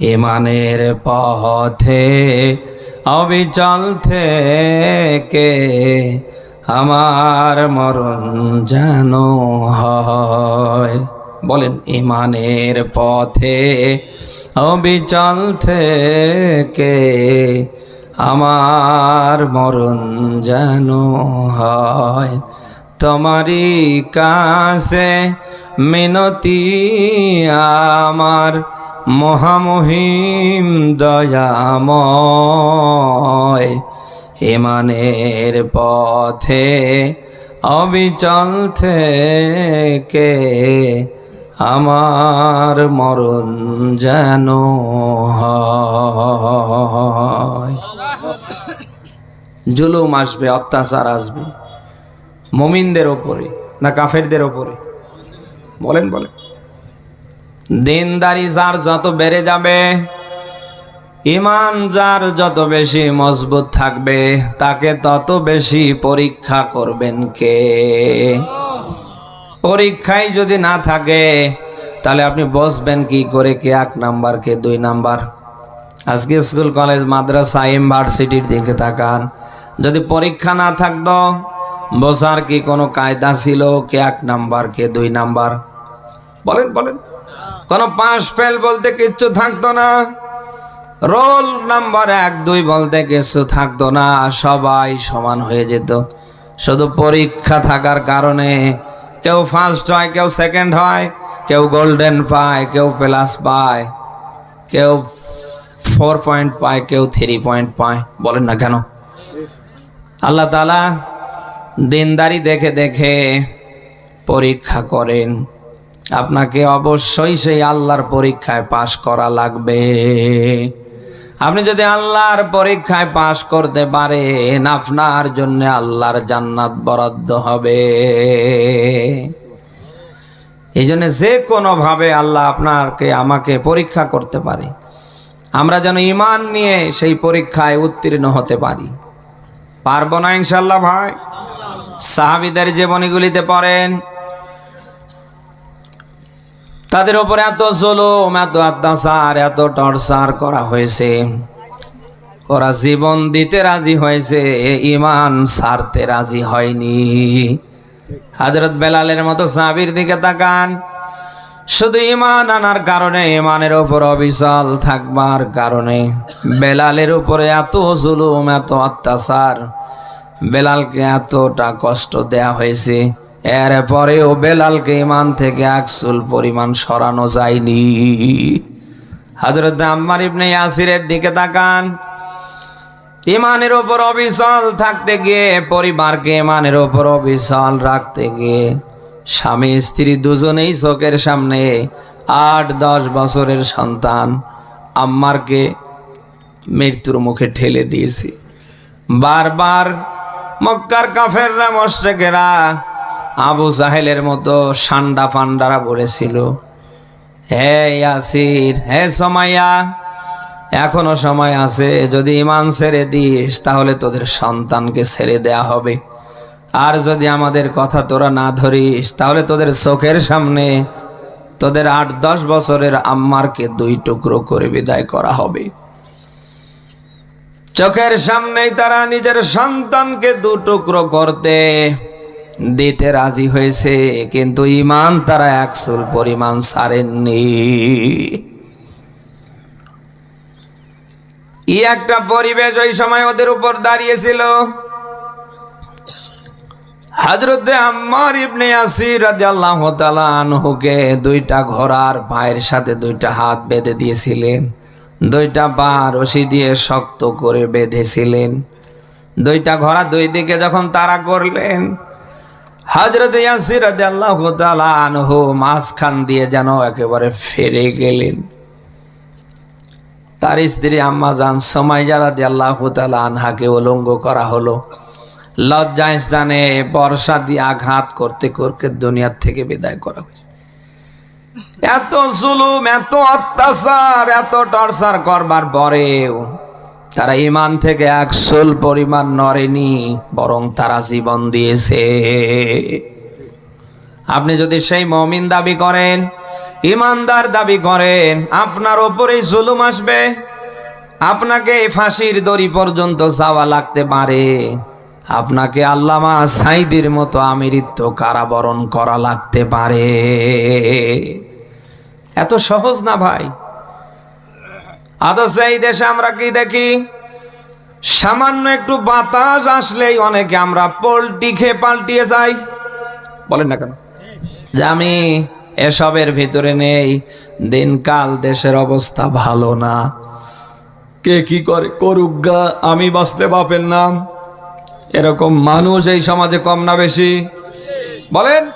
ইমানের পথে অবিচল থেকে আমার মরণ যেন হয়। বলেন, ইমানের পথে অবিচল থেকে আমার মরণ যেন হয়। তোমারই কাছে মিনতি আমার মহামহিম দয়াময় ইমানের পথে অবিচল থেকে আমার মরণ যেন জুলুম আসবে, অত্যাচার আসবে, মমিনদের ওপরে না কাফেরদের ওপরে? বলেন বলেন। দিনদারি যার যত বেড়ে যাবে, ইমান যার যত বেশি মজবুত থাকবে, তাকে তত বেশি পরীক্ষা করবেন কে? পরীক্ষায় যদি না থাকে, তাহলে আপনি বসবেন কি করে, কে এক নাম্বার, কে দুই নাম্বার? আজকে স্কুল, কলেজ, মাদ্রাসা, ইউনিভার্সিটির দিকে তাকান। যদি পরীক্ষা না থাকতো, বসার কি কোনো কায়দা ছিল, কে এক নাম্বার, কে দুই নাম্বার? বলেন বলেন। কোনো পাস ফেল বলতে কিচ্ছু থাকতো না। রোল নাম্বার এক, দুই বলতে কিছু থাকতো না, সবাই সমান হয়ে যেত। শুধু পরীক্ষা থাকার কারণে কেউ ফার্স্ট হয়, কেউ সেকেন্ড হয়, কেউ গোল্ডেন পায়, কেউ প্লাস পায়, কেউ ফোর পয়েন্ট পায়, কেউ থ্রি পয়েন্ট পায়। বলেন না কেন? আল্লাহ তালা দিনদারি দেখে দেখে পরীক্ষা করেন। আপনাকে অবশ্যই সেই আল্লাহর পরীক্ষায় পাশ করা লাগবে। আপনি যদি আল্লাহর পরীক্ষায় পাশ করতে পারেন, আপনার জন্য আল্লাহর জান্নাত বরাদ্দ হবে। এই জন্য যে কোনোভাবে আল্লাহ আপনাকে, আমাকে পরীক্ষা করতে পারে, আমরা যেন ইমান নিয়ে সেই পরীক্ষায় উত্তীর্ণ হতে পারি। পারব না ইনশাল্লাহ ভাই? সাহাবিদের জীবনীগুলিতে পড়েন তাদের উপরে এত জুলুম, এত অত্যাচার, এত টর্চার করা হয়েছে। ওরা জীবন দিতে রাজি হয়েছে ইমান সারতে রাজি হয়নি। হাজরত বেলালের মতো সাবির দিকে তাকান। শুধু ইমান আনার কারণে ইমানের উপর অবিচল থাকবার কারণে। বেলালের উপরে এত জুলুম, এত অত্যাচার, বেলালকে এতটা কষ্ট দেয়া হয়েছে। এর পরেও বেলালকে ইমান থেকে আকসুল পরিমাণ সরানো যায়নি। হজরত আম্মার ইবনে ইয়াসিরের দিকে তাকান। ইমানের ওপর অবিচল থাকতে গিয়ে, পরিবারকে ইমানের ওপর অবিচল রাখতে গিয়ে, স্বামী, স্ত্রী দুজনেই চোখের সামনে আট, দশ বছরের সন্তান আম্মারকে মৃত্যুর মুখে ঠেলে দিয়েছি। বারবার মক্কার কাফেররা, মশরেকেরা আবু জাহেলের মতো সান্ডা ফান্ডারা বলেছিল, হে ইয়াসির, হে সময়া এখনও সময় আছে, যদি ইমান ছেড়ে দিস, তাহলে তোদের সন্তানকে ছেড়ে দেয়া হবে। আর যদি আমাদের কথা তোরা না ধরিস, তাহলে তোদের চোখের সামনে তোদের আট দশ বছরের আম্মারকে দুই টুকরো করে বিদায় করা হবে। চোখের সামনেই তারা নিজের সন্তানকে দু টুকরো করতে দিতে রাজি হয়েছে, কিন্তু ইমান তারা একচুল পরিমাণ ছাড়েননি ই একটা পরিবেশ ওই সময় ওদের উপর দাঁড়িয়েছিল। হজরতে আম্মার আসির রাদিয়াল্লাহু তাআলা আনহুকে দুইটা ঘোড়ার পায়ের সাথে দুইটা হাত বেঁধে দিয়েছিলেন, দুইটা পা রশি দিয়ে শক্ত করে বেঁধেছিলেন। দুইটা ঘোড়া দুই দিকে যখন তারা করলেন হজরত ইয়াসির আনহু মাঝখান দিয়ে যেন একেবারে ফেরে গেলেন। তার স্ত্রী আম্মা জান সময় যারা আল্লাহ আনহাকে উলঙ্গ করা হলো। লজ্জা স্থানে বর্ষা দিয়ে আঘাত করতে করতে দুনিয়ার থেকে বিদায় করা হয়েছে। এত জুলুম, এত অত্যাচার, এত টর্চার করবার পরেও তারা ইমান থেকে এক সোল পরিমাণ নড়েনি, বরং তারা জীবন দিয়েছে। আপনি যদি সেই মমিন দাবি করেন, ইমানদার দাবি করেন, আপনার ওপরেই জুলুম আসবে। আপনাকে ফাঁসির দড়ি পর্যন্ত যাওয়া লাগতে পারে। আপনাকে আল্লামা সাইদির মতো আমৃত্য কারাবরণ করা লাগতে পারে। এত সহজ না ভাই? আদর্শ এই দেশে আমরা কি দেখি? সামান্য একটু বাতাস আসলেই অনেকে আমরা পোল্টি খেয়ে পাল্টিয়ে যাই। বলেন না কেন? যে আমি এসবের ভিতরে নেই, দিনকাল দেশের অবস্থা ভালো না। কে কি করে করুক গা, আমি বাঁচতে বাপের নাম। এরকম মানুষ এই সমাজে কম না বেশি। বলেন?